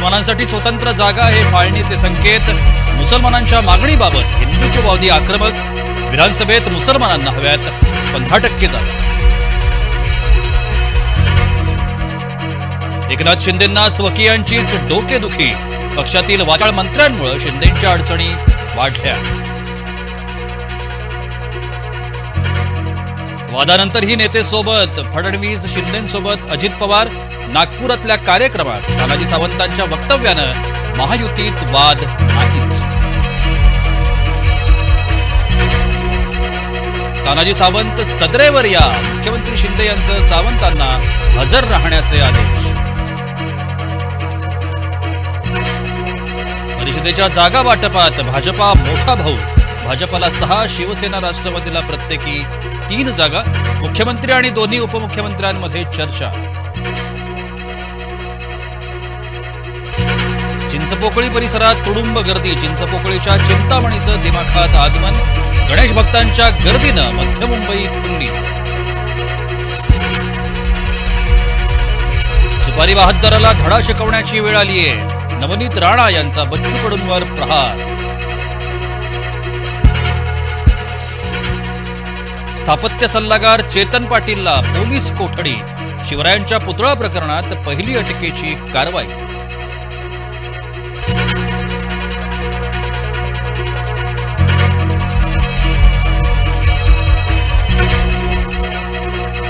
मुसलमानांसाठी स्वतंत्र जागा हे फाळणीचे संकेत. मुसलमानांच्या मागणीबाबत हिंदुत्ववादी आक्रमक. विधानसभेत मुसलमानांना हव्यात पंधरा टक्के जागा. एकनाथ शिंदेंना स्वकीयांचीच डोकेदुखी. पक्षातील वाचाळ मंत्र्यांमुळे शिंदेंच्या अडचणी वाढल्या. वादानंतरही नेतेसोबत फडणवीस शिंदेसोबत अजित पवार नागपुरातल्या कार्यक्रमात. तानाजी सावंतांच्या वक्तव्यानं महायुतीत वाद नाहीच. तानाजी सावंत सदरेवर या. मुख्यमंत्री शिंदे यांचं सावंतांना हजर राहण्याचे आदेश. परिषदेच्या जागा वाटपात भाजपा मोठा भाऊ. भाजपला सहा शिवसेना राष्ट्रवादीला प्रत्येकी तीन जागा. मुख्यमंत्री आणि दोन्ही उपमुख्यमंत्र्यांमध्ये चर्चा. चिंचपोकळी परिसरात तुडुंब गर्दी. चिंचपोकळीच्या चिंतामणीचं दिमाखात आगमन. गणेश भक्तांच्या गर्दीनं मध्य मुंबई खुलली सुपारी वाहतदाराला धडा शिकवण्याची वेळ आलीये. नवनीत राणा यांचा बच्चू कडूंवर प्रहार. स्थापत्य सल्लागार चेतन पाटीलला पोलीस कोठडी. शिवरायांच्या पुतळा प्रकरणात पहिली अटकेची कारवाई.